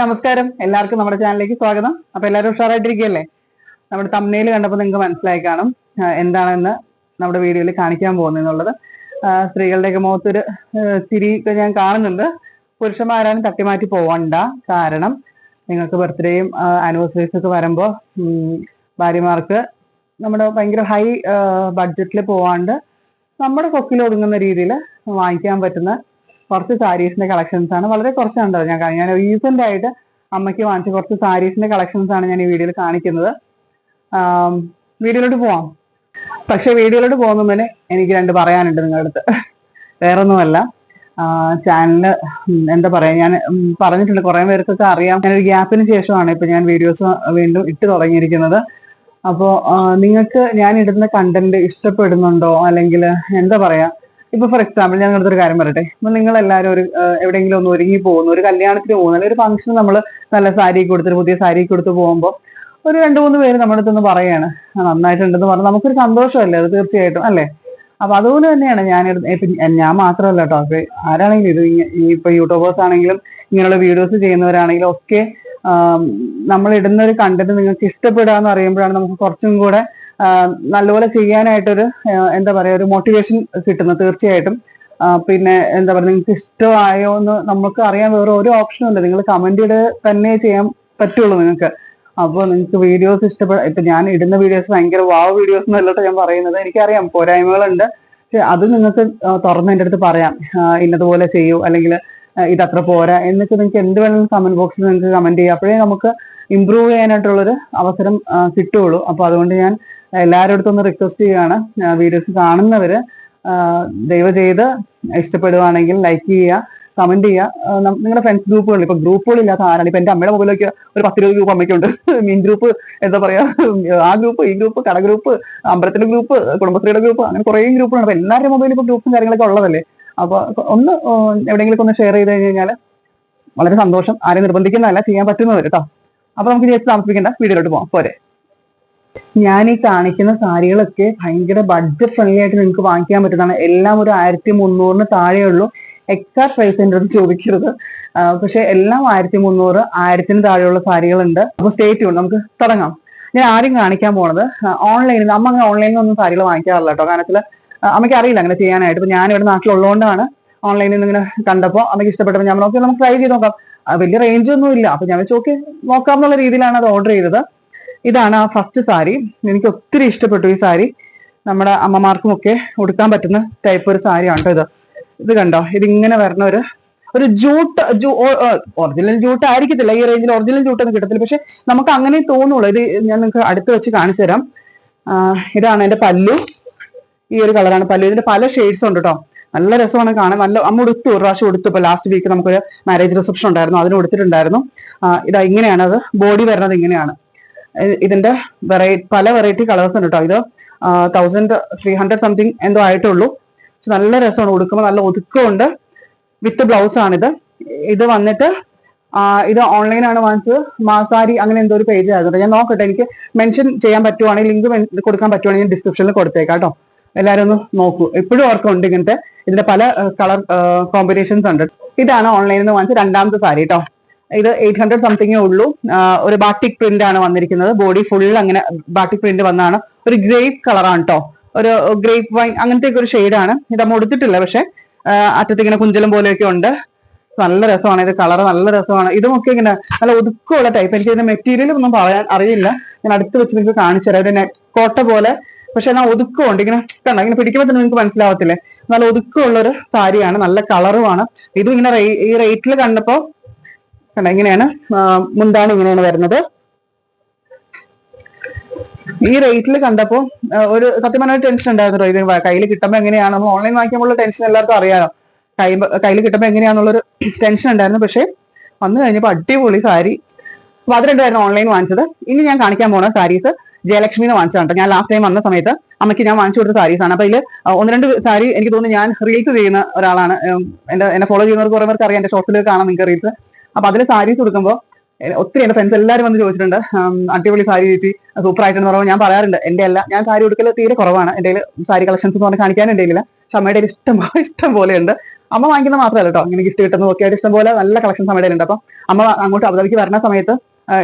നമസ്കാരം. എല്ലാവർക്കും നമ്മുടെ ചാനലിലേക്ക് സ്വാഗതം. അപ്പൊ എല്ലാവരും ഉഷാറായിട്ടിരിക്കുകയല്ലേ? നമ്മുടെ തമ്മനയിൽ കണ്ടപ്പോൾ നിങ്ങൾക്ക് മനസ്സിലായി കാണും എന്താണെന്ന് നമ്മുടെ വീഡിയോയിൽ കാണിക്കാൻ പോകുന്നതെന്നുള്ളത് സ്ത്രീകളുടെയൊക്കെ മുഖത്തൊരു ചിരി ഞാൻ കാണുന്നുണ്ട്. പുരുഷന്മാരാണ് തട്ടിമാറ്റി പോവണ്ട. കാരണം നിങ്ങൾക്ക് ബർത്ത്ഡേയും ആനിവേഴ്സറീസ് ഒക്കെ വരുമ്പോൾ ഭാര്യമാർക്ക് നമ്മുടെ ഭയങ്കര ഹൈ ബഡ്ജറ്റിൽ പോവാണ്ട് നമ്മുടെ കൊക്കിൽ ഒതുങ്ങുന്ന രീതിയിൽ വാങ്ങിക്കാൻ പറ്റുന്ന കുറച്ച് സാരീസിന്റെ കളക്ഷൻസ് ആണ്. വളരെ കുറച്ചുണ്ടോ ഞാൻ ഞാൻ റീസെന്റ് ആയിട്ട് അമ്മയ്ക്ക് വാങ്ങിച്ച കുറച്ച് സാരീസിന്റെ കളക്ഷൻസ് ആണ് ഞാൻ ഈ വീഡിയോയിൽ കാണിക്കുന്നത്. വീഡിയോയിലോട്ട് പോവാം. പക്ഷെ വീഡിയോയിലോട്ട് പോകുന്ന എനിക്ക് രണ്ട് പറയാനുണ്ട് നിങ്ങളുടെ അടുത്ത്. വേറൊന്നുമല്ല. ചാനലിൽ എന്താ പറയാ ഞാൻ പറഞ്ഞിട്ടുണ്ട് കുറെ പേർക്കൊക്കെ അറിയാം. ഞാനൊരു ഗ്യാപ്പിന് ശേഷമാണ് ഇപ്പൊ ഞാൻ വീഡിയോസ് വീണ്ടും ഇട്ട് തുടങ്ങിയിരിക്കുന്നത്. അപ്പോ നിങ്ങൾക്ക് ഞാൻ ഇടുന്ന കണ്ടന്റ് ഇഷ്ടപ്പെടുന്നുണ്ടോ? അല്ലെങ്കിൽ എന്താ പറയാ ഇപ്പൊ ഫോർ എക്സാമ്പിൾ ഞാൻ അടുത്തൊരു കാര്യം പറയട്ടെ. ഇപ്പൊ നിങ്ങൾ എല്ലാവരും ഒരു എവിടെയെങ്കിലും ഒന്ന് ഒരുങ്ങി പോകുന്നു ഒരു കല്യാണത്തിന് പോകുന്നു അല്ലെങ്കിൽ ഒരു ഫംഗ്ഷൻ നമ്മൾ നല്ല സാരി കൊടുത്തിട്ട് പുതിയ സാരി കൊടുത്ത് പോകുമ്പോൾ ഒരു രണ്ട് മൂന്ന് പേര് നമ്മുടെ അടുത്തൊന്ന് പറയാണ്. "ആ, നന്നായിട്ടുണ്ടെന്ന് പറഞ്ഞാൽ നമുക്കൊരു സന്തോഷമല്ലേ? അത് തീർച്ചയായിട്ടും അല്ലേ? അപ്പൊ അതുപോലെ തന്നെയാണ് ഞാൻ ഞാൻ മാത്രമല്ല കേട്ടോ അപ്പൊ ആരാണെങ്കിലും ഇത് ഇപ്പൊ യൂട്യൂബേഴ്സ് ആണെങ്കിലും ഇങ്ങനെയുള്ള വീഡിയോസ് ചെയ്യുന്നവരാണെങ്കിലും ഒക്കെ നമ്മൾ ഇടുന്ന ഒരു കണ്ടന്റ് നിങ്ങൾക്ക് ഇഷ്ടപ്പെടുക എന്ന് അറിയുമ്പോഴാണ് നമുക്ക് കുറച്ചും കൂടെ നല്ലപോലെ ചെയ്യാനായിട്ടൊരു എന്താ പറയുക ഒരു മോട്ടിവേഷൻ കിട്ടുന്നത് തീർച്ചയായിട്ടും. പിന്നെ എന്താ പറയുക നിങ്ങൾക്ക് ഇഷ്ടമായോ എന്ന് നമുക്ക് അറിയാൻ വേറെ ഒരു ഓപ്ഷനും ഇല്ല. നിങ്ങൾ കമന്റ് ഇട തന്നെ ചെയ്യാൻ പറ്റുള്ളൂ നിങ്ങൾക്ക്. അപ്പോൾ നിങ്ങൾക്ക് വീഡിയോസ് ഇഷ്ടപ്പെടാം ഇപ്പൊ ഞാൻ ഇടുന്ന വീഡിയോസ് ഭയങ്കര വാവ് വീഡിയോസ് എന്നല്ലട്ടോ ഞാൻ പറയുന്നത്. എനിക്കറിയാം പോരായ്മകളുണ്ട്. പക്ഷെ അത് നിങ്ങൾക്ക് തുറന്ന് എന്റെ അടുത്ത് പറയാം. ഇന്നതുപോലെ ചെയ്യൂ. അല്ലെങ്കിൽ ഇതത്ര പോരാ എന്നൊക്കെ നിങ്ങൾക്ക് എന്ത് വേണമെങ്കിലും കമന്റ് ബോക്സിൽ നിങ്ങൾക്ക് കമന്റ് ചെയ്യാം. അപ്പോഴേ നമുക്ക് ഇമ്പ്രൂവ് ചെയ്യാനായിട്ടുള്ളൊരു അവസരം കിട്ടുകയുള്ളൂ അപ്പോൾ അതുകൊണ്ട് ഞാൻ എല്ലാവരുടെ അടുത്തും ഒന്ന് റിക്വസ്റ്റ് ചെയ്യുകയാണ്. വീഡിയോസ് കാണുന്നവര് ദയവ് ചെയ്ത് ഇഷ്ടപ്പെടുവാണെങ്കിൽ ലൈക്ക് ചെയ്യുക കമന്റ് ചെയ്യുക. നിങ്ങളുടെ ഫ്രണ്ട്സ് ഗ്രൂപ്പുകളിൽ ഇപ്പൊ ഗ്രൂപ്പുകളില്ലാത്ത ആരാണ്? ഇപ്പൊ എന്റെ അമ്മയുടെ മുകളിലേക്ക് ഒരു പത്തിരുപത് ഗ്രൂപ്പ് അമ്മയ്ക്കുണ്ട്. മീൻ ഗ്രൂപ്പ് എന്താ പറയാ? ആ ഗ്രൂപ്പ് ഈ ഗ്രൂപ്പ് കട ഗ്രൂപ്പ് അമ്പലത്തിന്റെ ഗ്രൂപ്പ് കുടുംബശ്രീയുടെ ഗ്രൂപ്പ് അങ്ങനെ കുറേ ഗ്രൂപ്പുകളാണ് അപ്പൊ എല്ലാവരുടെ മൊബൈലിൽ ഇപ്പൊ ഗ്രൂപ്പും കാര്യങ്ങളൊക്കെ ഉള്ളതല്ലേ? അപ്പൊ ഒന്ന് എവിടെയെങ്കിലും ഒന്ന് ഷെയർ ചെയ്ത് കഴിഞ്ഞ് കഴിഞ്ഞാൽ വളരെ സന്തോഷം. ആരെയും നിർബന്ധിക്കുന്നതല്ല ചെയ്യാൻ പറ്റുന്നവർ കേട്ടോ അപ്പൊ നമുക്ക് വെച്ച് താമസിക്കേണ്ട വീഡിയോയിലോട്ട് പോവാം. പോരെ. ഞാൻ ഈ കാണിക്കുന്ന സാരികളൊക്കെ ഭയങ്കര ബഡ്ജറ്റ് ഫ്രണ്ട്ലി ആയിട്ട് നിങ്ങൾക്ക് വാങ്ങിക്കാൻ പറ്റുന്നതാണ്. എല്ലാം ഒരു ആയിരത്തി മുന്നൂറിന് താഴെയുള്ളൂ എക്സ്ട്രാ പ്രൈസ് എന്റെ അടുത്ത് ചോദിക്കരുത്. പക്ഷെ എല്ലാം ആയിരത്തി മുന്നൂറ് ആയിരത്തിന് താഴെയുള്ള സാരികളുണ്ട്. അപ്പൊ സ്റ്റേറ്റ് ഉണ്ട് നമുക്ക് തുടങ്ങാം. ഞാൻ ആദ്യം കാണിക്കാൻ പോണത് ഓൺലൈനിൽ അമ്മ അങ്ങനെ ഓൺലൈനിൽ ഒന്നും സാരികൾ വാങ്ങിക്കാറില്ല കേട്ടോ കാരണം വെച്ചാൽ അമ്മയ്ക്ക് അറിയില്ല അങ്ങനെ ചെയ്യാനായിട്ട്. ഇപ്പൊ ഞാൻ ഇവിടെ നാട്ടിലുള്ളതുകൊണ്ടാണ് ഓൺലൈനിൽ നിന്ന് ഇങ്ങനെ കണ്ടപ്പോൾ അമ്മയ്ക്ക് ഇഷ്ടപ്പെട്ടപ്പോൾ ഞാൻ നോക്കി നമുക്ക് ട്രൈ ചെയ്ത് നോക്കാം. വലിയ റേഞ്ച് ഒന്നും ഇല്ല അപ്പൊ ഞാൻ വെച്ച് നോക്കാം എന്നുള്ള രീതിയിലാണ് അത് ഓർഡർ ചെയ്തത്. ഇതാണ് ആ ഫസ്റ്റ് സാരി എനിക്ക് ഒത്തിരി ഇഷ്ടപ്പെട്ടു ഈ സാരി നമ്മുടെ അമ്മമാർക്കും ഒക്കെ ഉടുക്കാൻ പറ്റുന്ന ടൈപ്പ് ഒരു സാരിയാണ് കേട്ടോ ഇത്. ഇത് കണ്ടോ? ഇതിങ്ങനെ വരണ ഒരു ഒരു ജൂട്ട് ഒറിജിനൽ ജൂട്ട് ആയിരിക്കത്തില്ല. ഈ റേഞ്ചിൽ ഒറിജിനൽ ജൂട്ട് ഒന്നും കിട്ടത്തില്ല. പക്ഷെ നമുക്ക് അങ്ങനെ തോന്നുള്ളൂ. ഇത് ഞാൻ നിങ്ങൾക്ക് അടുത്ത് വെച്ച് കാണിച്ചു തരാം. ഇതാണ് എന്റെ പല്ലു. ഈ ഒരു കളറാണ് പല്ലു. ഇതിന്റെ പല ഷെയ്ഡ്സ് ഉണ്ട് കേട്ടോ. നല്ല രസമാണ് കാണാൻ. നല്ല അമ്മ ഉടുത്തു ഒരു പ്രാവശ്യം ഉടുത്തു. ഇപ്പൊ ലാസ്റ്റ് വീക്ക് നമുക്കൊരു മാരേജ് റിസപ്ഷൻ ഉണ്ടായിരുന്നു. അതിന് ഉടുത്തിട്ടുണ്ടായിരുന്നു. ഇതാ ഇങ്ങനെയാണ് അത്. ബോഡി വരുന്നത് ഇങ്ങനെയാണ്. ഇതിന്റെ വെറൈറ്റി പല വെറൈറ്റി കളേഴ്സ് ഉണ്ട് കേട്ടോ ഇത് തൗസൻഡ് ത്രീ ഹൺഡ്രഡ് സംതിങ് എന്തോ ആയിട്ടുള്ളൂ. നല്ല രസമാണ്. ഉടുക്കുമ്പോൾ നല്ല ഒതുക്കമുണ്ട്. വിത്ത് ബ്ലൗസ് ആണിത്. ഇത് വന്നിട്ട് ഇത് ഓൺലൈനാണ് വാങ്ങിച്ചത്. മാസാരി അങ്ങനെ എന്തോ ഒരു പേജ് ആയിരുന്നു ഞാൻ നോക്കട്ടെ എനിക്ക് മെൻഷൻ ചെയ്യാൻ പറ്റുവാണെങ്കിൽ ലിങ്ക് കൊടുക്കാൻ പറ്റുവാണെങ്കിൽ ഡിസ്ക്രിപ്ഷനിൽ കൊടുത്തേക്കാം കേട്ടോ എല്ലാവരും ഒന്ന് നോക്കൂ. എപ്പോഴും ഓർക്കുന്നുണ്ട് ഇങ്ങനത്തെ ഇതിന്റെ പല കളർ കോമ്പിനേഷൻസ് ഉണ്ട്. ഇതാണ് ഓൺലൈനിൽ നിന്ന് വാങ്ങിച്ച രണ്ടാമത്തെ സാരി കേട്ടോ ഇത് എയ്റ്റ് ഹൺഡ്രഡ് സംതിങ്ങേ ഉള്ളൂ. ഒരു ബാട്ടിക് പ്രിന്റ് ആണ് വന്നിരിക്കുന്നത്. ബോഡി ഫുൾ അങ്ങനെ ബാട്ടിക് പ്രിന്റ് വന്നാണ് ഒരു ഗ്രേപ്പ് കളറാണ് കേട്ടോ ഒരു ഗ്രേപ്പ് വൈൻ അങ്ങനത്തെ ഒരു ഷെയ്ഡാണ് ഇത് അമ്മ ഉടുത്തിട്ടില്ല പക്ഷെ അറ്റത്ത് ഇങ്ങനെ കുഞ്ചലം പോലെയൊക്കെ ഉണ്ട്. നല്ല രസമാണ് ഇത്. കളർ നല്ല രസമാണ്. ഇതുമൊക്കെ ഇങ്ങനെ നല്ല ഒതുക്കമുള്ള ടൈപ്പ് എനിക്ക് ഇതിന്റെ മെറ്റീരിയൽ ഒന്നും പറയാൻ അറിയില്ല. ഞാൻ അടുത്ത് വെച്ച് നിങ്ങൾക്ക് കാണിച്ചു തരാം. നെറ്റ് കോട്ട പോലെ പക്ഷെ എന്നാൽ ഒതുക്കമുണ്ട്. ഇങ്ങനെ കണ്ട? ഇങ്ങനെ പിടിക്കുമ്പോൾ തന്നെ നിങ്ങൾക്ക് മനസ്സിലാവത്തില്ലേ? നല്ല ഒതുക്കമുള്ള ഒരു സാരിയാണ്. നല്ല കളറുമാണ് ഇതും ഇങ്ങനെ ഈ റേറ്റിൽ കണ്ടപ്പോ കണ്ടോ ഇങ്ങനെയാണ്. മുന്താണി ഇങ്ങനെയാണ് വരുന്നത്. ഈ റേറ്റിൽ കണ്ടപ്പോ ഒരു സത്യം ടെൻഷൻ ഉണ്ടായിരുന്നു ഇത് കയ്യിൽ കിട്ടുമ്പോൾ എങ്ങനെയാണ്? നമ്മൾ ഓൺലൈൻ വാങ്ങിക്കുമ്പോൾ ടെൻഷൻ എല്ലാവർക്കും അറിയാമോ കൈ കയ്യിൽ കിട്ടുമ്പോൾ എങ്ങനെയാണെന്നുള്ളൊരു ടെൻഷൻ ഉണ്ടായിരുന്നു. പക്ഷേ വന്നു കഴിഞ്ഞപ്പോൾ അടിപൊളി സാരി. അപ്പൊ അത് രണ്ടായിരുന്നു ഓൺലൈൻ വാങ്ങിച്ചത്. ഇനി ഞാൻ കാണിക്കാൻ പോണ സാരീസ് ജയലക്ഷ്മിന്ന് വാങ്ങിച്ചതാണ് ഞാൻ ലാസ്റ്റ് ടൈം വന്ന സമയത്ത് അമ്മയ്ക്ക് ഞാൻ വാങ്ങിച്ചു കൊടുത്ത സാരീസ് ആണ്. അപ്പൊ ഇതിൽ ഒന്ന് രണ്ട് സാരി എനിക്ക് തോന്നുന്നു ഞാൻ റീൽസ് ചെയ്യുന്ന ഒരാളാണ്. എന്റെ എന്നെ ഫോളോ ചെയ്യുന്നവർക്ക് കുറേ പേർക്ക് അറിയാം. എന്റെ ഷോർട്സിൽ കാണാം നിങ്ങൾക്ക് റീൽസ് അപ്പൊ അതിൽ സാരീസ് കൊടുക്കുമ്പോൾ ഒത്തിരി എന്റെ ഫ്രണ്ട്സ് എല്ലാവരും വന്ന് ചോദിച്ചിട്ടുണ്ട് അടിപൊളി സാരി ചേച്ചി സൂപ്പർ ആയിട്ടെന്ന് പറയുമ്പോൾ ഞാൻ പറയാറുണ്ട് എന്റെ അല്ല ഞാൻ സാരി കൊടുക്കൽ തീരെ കുറവാണ് എന്റെ സാരി കളക്ഷൻസ് എന്ന് പറഞ്ഞാൽ കാണിക്കാൻ എന്റെ ഇല്ല പക്ഷെ അമ്മയുടെ ഇഷ്ടം ഇഷ്ടം പോലെ ഉണ്ട്. അമ്മ വാങ്ങിക്കുന്ന മാത്രമല്ല കേട്ടോ ഇങ്ങനെ ഗിഫ്റ്റ് കിട്ടുന്ന ഒക്കെ ആയിട്ട് ഇഷ്ടംപോലെ നല്ല കളക്ഷൻസ് അമ്മയുടെ ഉണ്ട് അപ്പൊ അമ്മ അങ്ങോട്ട് അബുദാബിക്ക് വരുന്ന സമയത്ത്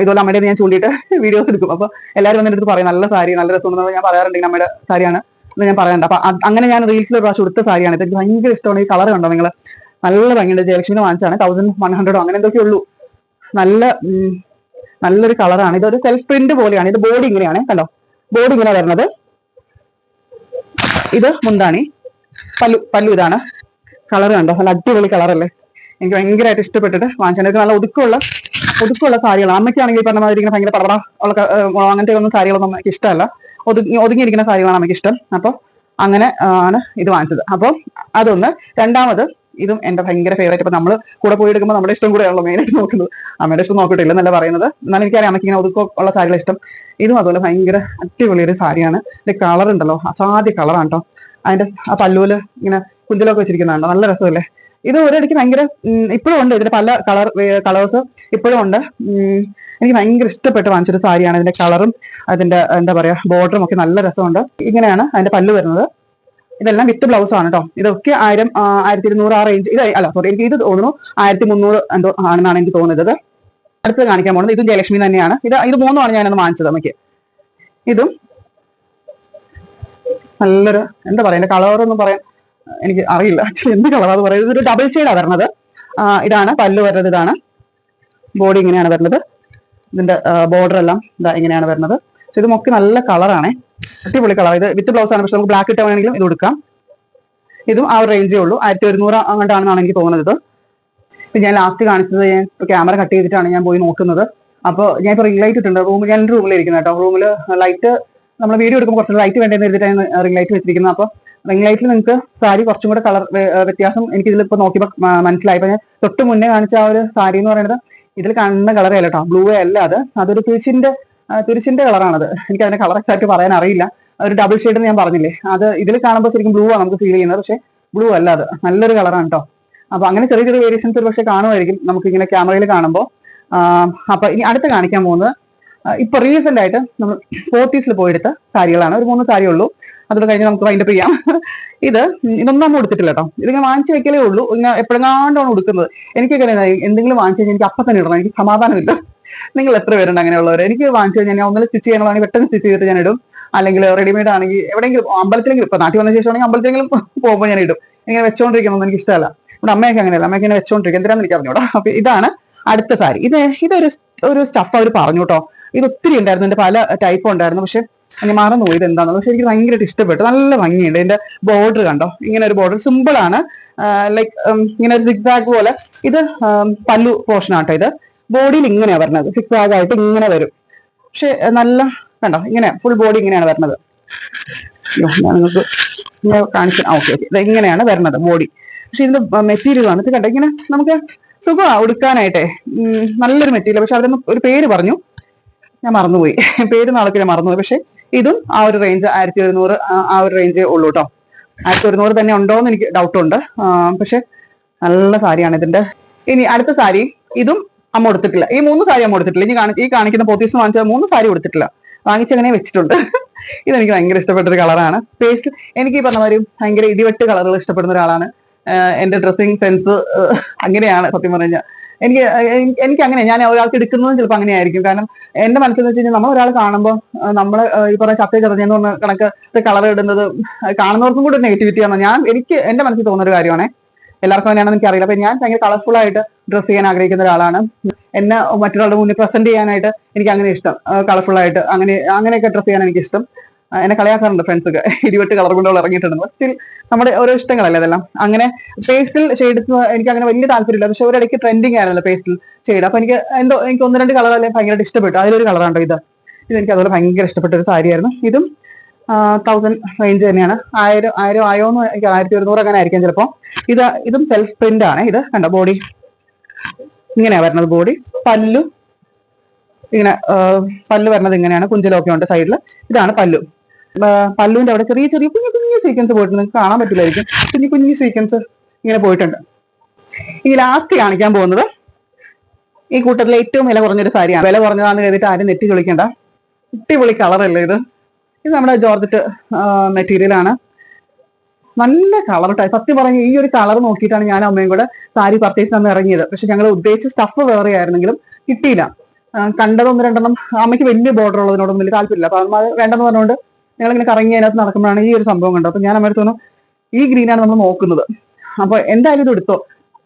ഇതുപോലെ അമ്മയുടെ ഞാൻ ചൂണ്ടിയിട്ട് വീഡിയോസ് എടുക്കും. അപ്പൊ എല്ലാവരും വന്നിട്ട് പറയും നല്ല സാരി നല്ല രസമുണ്ടെന്ന് ഞാൻ പറയാറുണ്ട് അമ്മയുടെ സാരിയാണ് എന്ന് ഞാൻ പറയാറുണ്ട്. അപ്പൊ അങ്ങനെ ഞാൻ റീൽസിൽ ഒരു പ്രാവശ്യം എടുത്ത സാരിയാണ്. ഇത് എനിക്ക് ഭയങ്കര ഇഷ്ടമാണ്. ഈ കളർ കണ്ടോ നിങ്ങൾ നല്ല ഭംഗിയുണ്ട്. ജയലക്ഷ്മിനെ വാങ്ങിച്ചാണ് തൗസൻഡ് വൺ ഹൺഡ്രഡോ അങ്ങനെ എന്തൊക്കെ ഉള്ളൂ. നല്ല നല്ലൊരു കളറാണ് ഇതൊരു സെൽഫ് പ്രിന്റ് പോലെയാണ്. ഇത് ബോഡി ഇങ്ങനെയാണ് കണ്ടോ? ബോഡി ഇങ്ങനെ വരുന്നത്. ഇത് മുന്താണി. പല്ലു പല്ലു ഇതാണ്. കളർ കണ്ടോ? നല്ല അടിപൊളി കളറല്ലേ എനിക്ക് ഭയങ്കരമായിട്ട് ഇഷ്ടപ്പെട്ടിട്ട് വാങ്ങിച്ചാൽ നല്ല ഒതുക്കമുള്ള ഒതുക്കമുള്ള സാരികളാണ്. അമ്മയ്ക്കാണെങ്കിൽ പറഞ്ഞ മാതിരി ഇങ്ങനെ ഭയങ്കര പടപട ഉള്ള അങ്ങനത്തെ ഒന്നും സാരികളൊന്നും എനിക്ക് ഇഷ്ടമല്ല. ഒതുങ്ങി ഒതുങ്ങിയിരിക്കുന്ന സാരികളാണ് അമ്മയ്ക്ക് ഇഷ്ടം. അപ്പോൾ അങ്ങനെ ആണ് ഇത് വാങ്ങിച്ചത്. അപ്പോൾ അതൊന്ന് രണ്ടാമത് ഇതും എന്റെ ഭയങ്കര ഫേവറേറ്റ് അപ്പൊ നമ്മൾ കൂടെ പോയി എടുക്കുമ്പോൾ നമ്മുടെ ഇഷ്ടം കൂടെയാണല്ലോ മെയിനായിട്ട് നോക്കുന്നത്. അമ്മയുടെ ഇഷ്ടം നോക്കിയിട്ടില്ല എന്നല്ല പറയുന്നത്. എന്നാലും എനിക്കറിയാം അമ്മയ്ക്ക് ഇങ്ങനെ ഒതുക്കം ഉള്ള സാരികൾ ഇഷ്ടം. ഇതും അതുപോലെ ഭയങ്കര അടിപൊളി ഒരു സാരിയാണ്. ഇതിന്റെ കളർ ഉണ്ടല്ലോ. അസാധ്യ കളറാണ് കേട്ടോ അതിന്റെ ആ പല്ലുവിൽ ഇങ്ങനെ കുഞ്ചലൊക്കെ വെച്ചിരിക്കുന്നതാണോ നല്ല രസമല്ലേ? ഇത് ഒരിടയ്ക്ക് ഭയങ്കര ഇപ്പോഴും ഉണ്ട്. ഇതിന്റെ പല കളർ കളേഴ്സ് ഇപ്പോഴും ഉണ്ട്. എനിക്ക് ഭയങ്കര ഇഷ്ടപ്പെട്ട് വാങ്ങിച്ചൊരു സാരിയാണ് ഇതിന്റെ കളറും അതിന്റെ എന്താ പറയാ ബോർഡറും ഒക്കെ നല്ല രസമുണ്ട്. ഇങ്ങനെയാണ് അതിന്റെ പല്ല് വരുന്നത്. ഇതെല്ലാം വിത്ത് ബ്ലൗസ് ആണ് കേട്ടോ ഇതൊക്കെ ആയിരം ആയിരത്തി ഇരുന്നൂറ് ആ റേഞ്ച് ഇത് അല്ല സോറി എനിക്ക് ഇത് തോന്നുന്നു ആയിരത്തി മുന്നൂറ് എന്തോ ആണെന്നാണ് എനിക്ക് തോന്നുന്നത്. അടുത്തത് കാണിക്കാൻ പോകുന്നത് ഇതും ജയലക്ഷ്മി തന്നെയാണ്. ഇത് ഇത് മൂന്നുമാണ് ഞാനത് വാങ്ങിച്ചത് അമ്മയ്ക്ക്. ഇതും നല്ലൊരു എന്താ പറയാ എന്റെ കളർ ഒന്നും പറയാൻ എനിക്ക് അറിയില്ല. ആക്ച്വലി എന്ത് കളറാന്ന് പറയുന്നത് ഇതൊരു ഡബിൾ ഷെയ്ഡാണ് വരുന്നത് ഇതാണ് പല്ല് വരുന്നത് ഇതാണ്. ബോഡി ഇങ്ങനെയാണ് വരുന്നത്. ഇതിന്റെ ബോർഡർ എല്ലാം ഇതാ ഇങ്ങനെയാണ് വരുന്നത്. പക്ഷെ ഇത് മൊക്കെ നല്ല കളറാണ് അടിപൊളി കളർ ഇത് വിത്ത് ബ്ലൗസ് ആണ്. പക്ഷെ നമുക്ക് ബ്ലാക്ക് ഇട്ട് വേണമെങ്കിലും ഇത് കൊടുക്കാം ഇതും ആ ഒരു റേഞ്ചേ ഉള്ളൂ. ആയിരത്തി ഒരുന്നൂറ് അങ്ങോട്ടാണെന്നാണ് എനിക്ക് തോന്നുന്നത്. ഇത് ഇപ്പൊ ഞാൻ ലാസ്റ്റ് കാണിച്ചത് ഞാൻ ക്യാമറ കട്ട് ചെയ്തിട്ടാണ് ഞാൻ പോയി നോക്കുന്നത്. അപ്പോൾ ഞാൻ ഇപ്പോൾ റിംഗ് ലൈറ്റ് ഇട്ടുണ്ട് റൂമിൽ ഞാൻ റൂമിൽ ഇരിക്കുന്നത് കേട്ടോ. റൂമിൽ ലൈറ്റ് നമ്മൾ വീഡിയോ എടുക്കുമ്പോൾ കുറച്ച് ലൈറ്റ് വേണ്ടതെന്ന് എഴുതിയിട്ടാണ് റിംഗ് ലൈറ്റ് വെച്ചിരിക്കുന്നത്. അപ്പോൾ റിംഗ് ലൈറ്റിൽ നിങ്ങൾക്ക് സാരി കുറച്ചും കൂടെ കളർ വ്യത്യാസം എനിക്ക് ഇതിൽ ഇപ്പോൾ നോക്കിയപ്പോൾ മനസ്സിലായി. ഇപ്പൊ ഞാൻ തൊട്ട് മുന്നേ കാണിച്ച ആ ഒരു സാരി എന്ന് പറയുന്നത് ഇതിൽ കാണുന്ന കളറേ അല്ല കേട്ടോ. ബ്ലൂ അല്ല അത്. അതൊരു തുരിശിന്റെ ആ, തുരിശിന്റെ കളറാണത്. എനിക്ക് അതിന്റെ കളർ എക്സാക്ട് പറയാൻ അറിയില്ല. ഒരു ഡബിൾ ഷെയ്ഡ് ഞാൻ പറഞ്ഞില്ലേ? അത് ഇതിൽ കാണുമ്പോൾ ശരിക്കും ബ്ലൂ ആണ് നമുക്ക് ഫീൽ ചെയ്യുന്നത്. പക്ഷേ ബ്ലൂ അല്ല അത്. നല്ലൊരു കളറാണ് കേട്ടോ അപ്പൊ അങ്ങനെ ചെറിയ ചെറിയ വേരിയേഷൻസ് ഒരു പക്ഷേ കാണുമായിരിക്കും നമുക്ക് ഇങ്ങനെ ക്യാമറയിൽ കാണുമ്പോൾ അപ്പൊ ഇനി അടുത്ത് കാണിക്കാൻ പോകുന്നത് ഇപ്പൊ റീസെന്റ് ആയിട്ട് നമ്മൾ ഫോർട്ടീസിൽ പോയെടുത്ത സാരികളാണ്. ഒരു മൂന്ന് സാരി ഉള്ളൂ. അതോട് കഴിഞ്ഞ് നമുക്ക് വൈൻഡപ്പ് ചെയ്യാം. ഇത് ഇതൊന്നും നമ്മൾ കൊടുത്തിട്ടില്ല കേട്ടോ ഇതിങ്ങനെ വാങ്ങിച്ചു വെക്കലേ ഉള്ളൂ. ഇങ്ങനെ കൊടുക്കുന്നത് എനിക്കൊക്കെ അങ്ങനെ എന്തെങ്കിലും വാങ്ങിച്ചു കഴിഞ്ഞാൽ എനിക്ക് അപ്പം തന്നെ ഇടണം. എനിക്ക് സമാധാനമില്ല. നിങ്ങൾ എത്ര പേരുണ്ട് അങ്ങനെയുള്ളവർ എനിക്ക് വാങ്ങിച്ചു കഴിഞ്ഞാൽ ഒന്നിൽ സ്റ്റിച്ച് ചെയ്യണമെങ്കിൽ പെട്ടെന്ന് സ്റ്റിച്ച് ചെയ്തിട്ട് ഞാൻ ഇടും. അല്ലെങ്കിൽ റെഡിമെയ്ഡ് ആണെങ്കിൽ എവിടെയെങ്കിലും അമ്പലത്തിലെങ്കിലും ഇപ്പൊ നാട്ടിൽ വന്ന ശേഷമാണെങ്കിൽ അമ്പലത്തിലെങ്കിലും പോകുമ്പോൾ ഞാൻ ഇടും. ഇങ്ങനെ വെച്ചോണ്ടിരിക്കണമെന്ന് എനിക്ക് ഇഷ്ടമല്ല. ഇവിടെ അമ്മയൊക്കെ അങ്ങനെയല്ല. അമ്മയൊക്കെ ഇങ്ങനെ വെച്ചോണ്ടിരിക്കും. എന്തിനാന്ന് എനിക്ക് അറിഞ്ഞൂടാ. അപ്പൊ ഇതാണ് അടുത്ത സാരി. ഇത് ഇതൊരു ഒരു സ്റ്റഫ് അവർ പറഞ്ഞു കേട്ടോ. ഇത് ഒത്തിരി ഉണ്ടായിരുന്നു. എന്റെ പല ടൈപ്പ് ഉണ്ടായിരുന്നു. പക്ഷെ ഞാൻ മറന്നുപോയി. ഇത് എന്താണെന്ന്. പക്ഷെ എനിക്ക് ഭയങ്കരമായിട്ട് ഇഷ്ടപ്പെട്ടു. നല്ല ഭംഗിയുണ്ട്. ഇതിന്റെ ബോർഡർ കണ്ടോ? ഇങ്ങനെ ഒരു ബോർഡർ സിമ്പിൾ ആണ്. ലൈക്ക് ഇങ്ങനെ ഒരു സിഗ്ബാഗ് പോലെ. ഇത് പല്ലു പോർഷൻ ആട്ടോ ഇത്. ബോഡിയിൽ ഇങ്ങനെയാ വരുന്നത് സിക്സ് ആയിട്ട് ഇങ്ങനെ വരും. പക്ഷെ നല്ല കണ്ടോ? ഇങ്ങനെ ഫുൾ ബോഡി ഇങ്ങനെയാണ് ഞാൻ നിങ്ങൾക്ക് കാണിച്ചു ഓക്കെ ഓക്കെ ഇങ്ങനെയാണ് വരുന്നത് ബോഡി പക്ഷെ ഇതിന്റെ മെറ്റീരിയൽ ആണ്. ഇത് കണ്ടോ? ഇങ്ങനെ നമുക്ക് സുഖമാണ് ഉടുക്കാനായിട്ടെ. നല്ലൊരു മെറ്റീരിയൽ പക്ഷെ അവരൊന്ന് ഒരു പേര് പറഞ്ഞു. ഞാൻ മറന്നുപോയി. പേര് നാളൊക്കെ ഞാൻ മറന്നുപോയി. പക്ഷെ ഇതും ആ ഒരു റേഞ്ച് ആയിരത്തി ഒരുന്നൂറ് ആ- ഒരു റേഞ്ച് ഉള്ളൂ കേട്ടോ ആയിരത്തി ഒരുന്നൂറ് തന്നെ ഉണ്ടോ എന്ന് എനിക്ക് ഡൗട്ടുണ്ട് പക്ഷെ നല്ല സാരിയാണ് ഇതിന്റെ. ഇനി അടുത്ത സാരി. ഇതും അമ്മ കൊടുത്തിട്ടില്ല. ഈ മൂന്ന് സാരി അമ്മ കൊടുത്തിട്ടില്ല. കാണി ഈ കാണിക്കുന്ന പോത്തീസ് വാങ്ങിച്ച മൂന്ന് സാരി കൊടുത്തിട്ടില്ല. വാങ്ങിച്ചങ്ങനെ വെച്ചിട്ടുണ്ട്. ഇതെനിക്ക് ഭയങ്കര ഇഷ്ടപ്പെട്ട ഒരു കളറാണ് പേസ്റ്റ് എനിക്ക് ഈ പറഞ്ഞ മാതിരി ഭയങ്കര ഇടിവെട്ട് കളറുകൾ ഇഷ്ടപ്പെടുന്ന ഒരാളാണ്. എന്റെ ഡ്രസ്സിങ് സെൻസ് അങ്ങനെയാണ് സത്യം പറഞ്ഞാൽ എനിക്ക് എനിക്ക് അങ്ങനെ ഞാൻ ഒരാൾക്ക് എടുക്കുന്നതും ചിലപ്പോൾ അങ്ങനെ ആയിരിക്കും. കാരണം എന്റെ മനസ്സിൽ വെച്ച് കഴിഞ്ഞാൽ നമ്മൾ ഒരാൾ കാണുമ്പോൾ നമ്മൾ ഈ പറഞ്ഞ ചത്തേ ചെറിഞ്ഞെന്ന് പറഞ്ഞ കണക്ക് കളർ ഇടുന്നത് കാണുന്നവർക്കും കൂടി നെഗറ്റിവിറ്റി ആണ്. ഞാൻ എനിക്ക് എന്റെ മനസ്സിൽ തോന്നുന്ന ഒരു കാര്യമാണ് എല്ലാവർക്കും അങ്ങനെയാണെന്ന് എനിക്ക് അറിയില്ല അപ്പൊ ഞാൻ ഭയങ്കര കളർഫുൾ ആയിട്ട് ഡ്രസ്സ് ചെയ്യാൻ ആഗ്രഹിക്കുന്ന ഒരാളാണ്. എന്നെ മറ്റൊരാളുടെ മുന്നിൽ പ്രസന്റ് ചെയ്യാനായിട്ട് എനിക്ക് അങ്ങനെ ഇഷ്ടം കളർഫുൾ ആയിട്ട് അങ്ങനെ അങ്ങനെയൊക്കെ ഡ്രസ്സ് ചെയ്യാൻ എനിക്ക് ഇഷ്ടം എന്നെ കളിയാക്കാറുണ്ട് ഫ്രണ്ട്സ് ഒക്കെ. ഇരുപത്തി കളർ കൊണ്ടുള്ള ഇറങ്ങിയിട്ടുണ്ട്. സ്റ്റിൽ നമ്മുടെ ഓരോ ഇഷ്ടങ്ങളല്ലേ അതെല്ലാം? അങ്ങനെ പേസ്റ്റിൽ ഷെയ്ഡ് എനിക്ക് അങ്ങനെ വലിയ താല്പര്യമില്ല. പക്ഷെ ഒരിടയ്ക്ക് ട്രെൻഡിങ് ആയിരുന്നല്ലോ പേസ്റ്റിൽ ഷെയ്ഡ് അപ്പൊ എനിക്ക് എന്തോ എനിക്ക് ഒന്ന് രണ്ട് കളർ അല്ലെങ്കിൽ ഭയങ്കരമായിട്ട് ഇഷ്ടപ്പെട്ടു. അതിലൊരു കളറാണ് ഇത്. ഇത് എനിക്ക് അതുപോലെ ഭയങ്കര ഇഷ്ടപ്പെട്ട ഒരു സാരിയായിരുന്നു. ഇതും തൗസൻഡ് റേഞ്ച് തന്നെയാണ്. ആയിരം ആയിരം ആയോ എന്ന് എനിക്ക് ആയിരത്തി ഒരുന്നൂറ് അങ്ങനെ ആയിരിക്കും ചിലപ്പോൾ ഇത് ഇതും സെൽഫ് പ്രിന്റ് ആണ്. ഇത് കണ്ട ബോഡി ഇങ്ങനെയാണ് വരുന്നത് ബോഡി പല്ലു. ഇങ്ങനെ പല്ലു വരുന്നത് ഇങ്ങനെയാണ്. കുഞ്ചലൊക്കെ ഉണ്ട് സൈഡിൽ ഇതാണ് പല്ലു. പല്ലുവിന്റെ അവിടെ ചെറിയ ചെറിയ കുഞ്ഞു കുഞ്ഞു സീക്വൻസ് പോയിട്ടുണ്ട്. നിങ്ങൾക്ക് കാണാൻ പറ്റില്ലായിരിക്കും. കുഞ്ഞു കുഞ്ഞു സീക്വൻസ് ഇങ്ങനെ പോയിട്ടുണ്ട്. ഇനി ലാസ്റ്റ് കാണിക്കാൻ പോകുന്നത് ഈ കൂട്ടത്തിലെ ഏറ്റവും വില കുറഞ്ഞൊരു സാരിയാണ്. വില കുറഞ്ഞതാണെന്ന് കരുതിയിട്ട് ആരും നെറ്റി കളിക്കണ്ട വിളി കളറല്ലേ ഇത്? ഇത് നമ്മുടെ ജോർജറ്റ് മെറ്റീരിയൽ ആണ്. നല്ല കളർ ടൈപ്പ് സത്യം പറഞ്ഞ ഈ ഒരു കളർ നോക്കിയിട്ടാണ് ഞാൻ അമ്മയും കൂടെ സാരി പർച്ചേസ് അന്ന് ഇറങ്ങിയത്. പക്ഷെ ഞങ്ങൾ ഉദ്ദേശിച്ച സ്റ്റഫ് വേറെ ആയിരുന്നെങ്കിലും കിട്ടിയില്ല. കണ്ടത് രണ്ടെണ്ണം അമ്മയ്ക്ക് വലിയ ബോർഡർ ഉള്ളതിനോടൊന്നും വലിയ താല്പര്യമില്ല. അപ്പൊ അമ്മ വേണ്ടെന്ന് പറഞ്ഞുകൊണ്ട് ഞങ്ങൾ ഇങ്ങനെ കറങ്ങി അതിനകത്ത് നടക്കുമ്പോഴാണ് ഈ ഒരു സംഭവം കണ്ടത്. അപ്പൊ ഞാൻ അമ്മയുടെ തോന്നുന്നു ഈ ഗ്രീനാണ് നമ്മൾ നോക്കുന്നത്. അപ്പൊ എന്തായാലും ഇത് എടുത്തോ.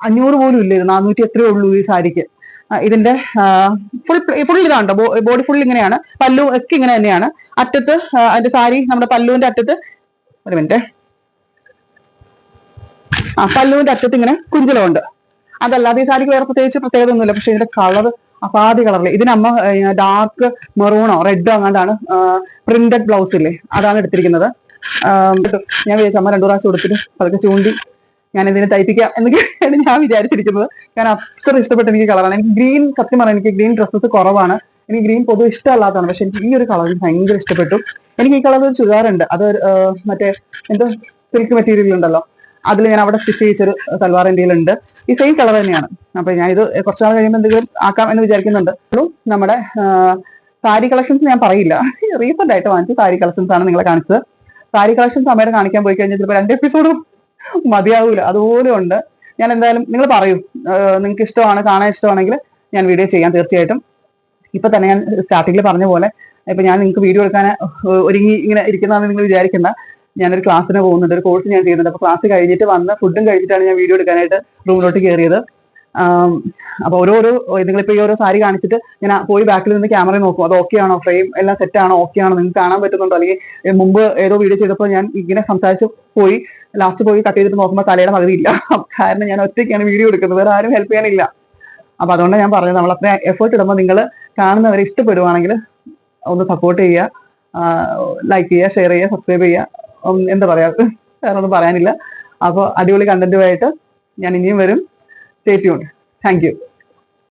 അഞ്ഞൂറ് പോലും ഇല്ല നാനൂറ്റി എത്രയേ ഉള്ളൂ ഈ സാരിക്ക്. ഇതിന്റെ ഫുൾ ഫുൾ ഇതാണ്ടോ ബോഡി ഫുൾ ഇങ്ങനെയാണ്. പല്ലു ഒക്കെ ഇങ്ങനെ തന്നെയാണ്. അറ്റത്ത് അതിന്റെ സാരി നമ്മുടെ പല്ലുവിന്റെ അറ്റത്ത് ഒരു മിനിറ്റ് ആ പല്ലുവിന്റെ അറ്റത്ത് ഇങ്ങനെ കുഞ്ചലമുണ്ട് അതല്ലാതെ ഈ സാരിക്ക് വേറെ പ്രത്യേകിച്ച് പ്രത്യേകത ഒന്നുമില്ല പക്ഷെ ഇതിന്റെ കളർ അപാതി കളറിൽ ഇതിനമ്മ ഡാർക്ക് മെറൂണോ റെഡോ അങ്ങാണ്ടാണ് പ്രിന്റഡ് ബ്ലൗസ് ഇല്ലേ? അതാണ് എടുത്തിരിക്കുന്നത്. ഞാൻ വിചാരിച്ചു അമ്മ രണ്ടു പ്രാവശ്യം കൊടുത്തിട്ട് അതൊക്കെ ചൂണ്ടി ഞാൻ ഇതിനെ തയ്പ്പിക്കാം എന്നൊക്കെയാണ് ഞാൻ വിചാരിച്ചിരിക്കുന്നത്. കാരണം അത്ര ഇഷ്ടപ്പെട്ട എനിക്ക് കളറാണ് എനിക്ക് ഗ്രീൻ സത്യം പറയാം എനിക്ക് ഗ്രീൻ ഡ്രസ്സസ് കുറവാണ്. എനിക്ക് ഗ്രീൻ പൊതുവെ ഇഷ്ടമല്ലാത്തതാണ്. പക്ഷെ എനിക്ക് ഈ ഒരു കളർ ഭയങ്കര ഇഷ്ടപ്പെട്ടു. എനിക്ക് ഈ കളർ ഒരു ചുരിദാറുണ്ട്. അത് മറ്റേ എന്തോ സിൽക്ക് മെറ്റീരിയൽ ഉണ്ടല്ലോ. അതിൽ ഞാൻ അവിടെ സ്റ്റിച്ച് ചെയ്യിച്ചൊരു സൽവാർ ഇന്ത്യയിലുണ്ട് ഈ സെയിം കളർ തന്നെയാണ്. അപ്പൊ ഞാനിത് കുറച്ച് നാൾ കഴിയുമ്പോൾ എന്തെങ്കിലും ആക്കാം എന്ന് വിചാരിക്കുന്നുണ്ട്. നമ്മുടെ സാരി കളക്ഷൻസ് ഞാൻ പറയില്ല. റീസെന്റ് ആയിട്ട് വാങ്ങിച്ച സാരി കളക്ഷൻസ് ആണ് നിങ്ങളെ കാണിച്ചത്. സാരി കളക്ഷൻസ് അമ്മയുടെ കാണിക്കാൻ പോയി കഴിഞ്ഞാൽ ചിലപ്പോൾ രണ്ട് എപ്പിസോഡ് മതിയാവൂല. അതുപോലെ ഉണ്ട്. ഞാൻ എന്തായാലും നിങ്ങൾ പറയൂ. നിങ്ങൾക്ക് ഇഷ്ടമാണ് കാണാൻ ഇഷ്ടമാണെങ്കിൽ ഞാൻ വീഡിയോ ചെയ്യാം തീർച്ചയായിട്ടും. ഇപ്പൊ തന്നെ ഞാൻ സ്റ്റാർട്ടിങ്ങിൽ പറഞ്ഞ പോലെ ഇപ്പൊ ഞാൻ നിങ്ങൾക്ക് വീഡിയോ എടുക്കാൻ ഒരുങ്ങി ഇങ്ങനെ ഇരിക്കുന്നതാണ് നിങ്ങൾ വിചാരിക്കുന്ന ഞാനൊരു ക്ലാസ്സിന് പോകുന്നുണ്ട് ഒരു കോഴ്സ് ഞാൻ ചെയ്യുന്നുണ്ട്. അപ്പൊ ക്ലാസ് കഴിഞ്ഞിട്ട് വന്ന് ഫുഡും കഴിച്ചിട്ടാണ് ഞാൻ വീഡിയോ എടുക്കാനായിട്ട് റൂമിലോട്ട് കയറിയത്. അപ്പൊ ഓരോരോ നിങ്ങളിപ്പോ ഈ ഓരോ സാരി കാണിച്ചിട്ട് ഞാൻ പോയി ബാക്കിൽ നിന്ന് ക്യാമറ നോക്കും. അത് ഓക്കെ ആണോ? ഫ്രെയിം എല്ലാം സെറ്റ് ആണോ? ഓക്കെ ആണോ? നിങ്ങൾക്ക് കാണാൻ പറ്റുന്നുണ്ടോ? അല്ലെങ്കിൽ മുമ്പ് ഏതോ വീഡിയോ ചെയ്തപ്പോൾ ഞാൻ ഇങ്ങനെ സംസാരിച്ച് പോയി ലാസ്റ്റ് പോയി കട്ട് ചെയ്തിട്ട് നോക്കുമ്പോൾ തലയുടെ പകുതി ഇല്ല. കാരണം ഞാൻ ഒറ്റയ്ക്കാണ് വീഡിയോ എടുക്കുന്നത്. വേറെ ആരും ഹെൽപ്പ് ചെയ്യാനില്ല. അപ്പൊ അതുകൊണ്ട് ഞാൻ പറഞ്ഞത് നമ്മൾ അത്ര എഫേർട്ട് ഇടുമ്പോൾ നിങ്ങൾ കാണുന്നവരെ ഇഷ്ടപ്പെടുവാണെങ്കിൽ ഒന്ന് സപ്പോർട്ട് ചെയ്യുക. ലൈക്ക് ചെയ്യുക ഷെയർ ചെയ്യുക സബ്സ്ക്രൈബ് ചെയ്യുക. എന്താ പറയാ? വേറെ ഒന്നും പറയാനില്ല. അപ്പോൾ അടിപൊളി കണ്ടന്റുമായിട്ട് ഞാൻ ഇനിയും വരും. stay tuned. Thank you.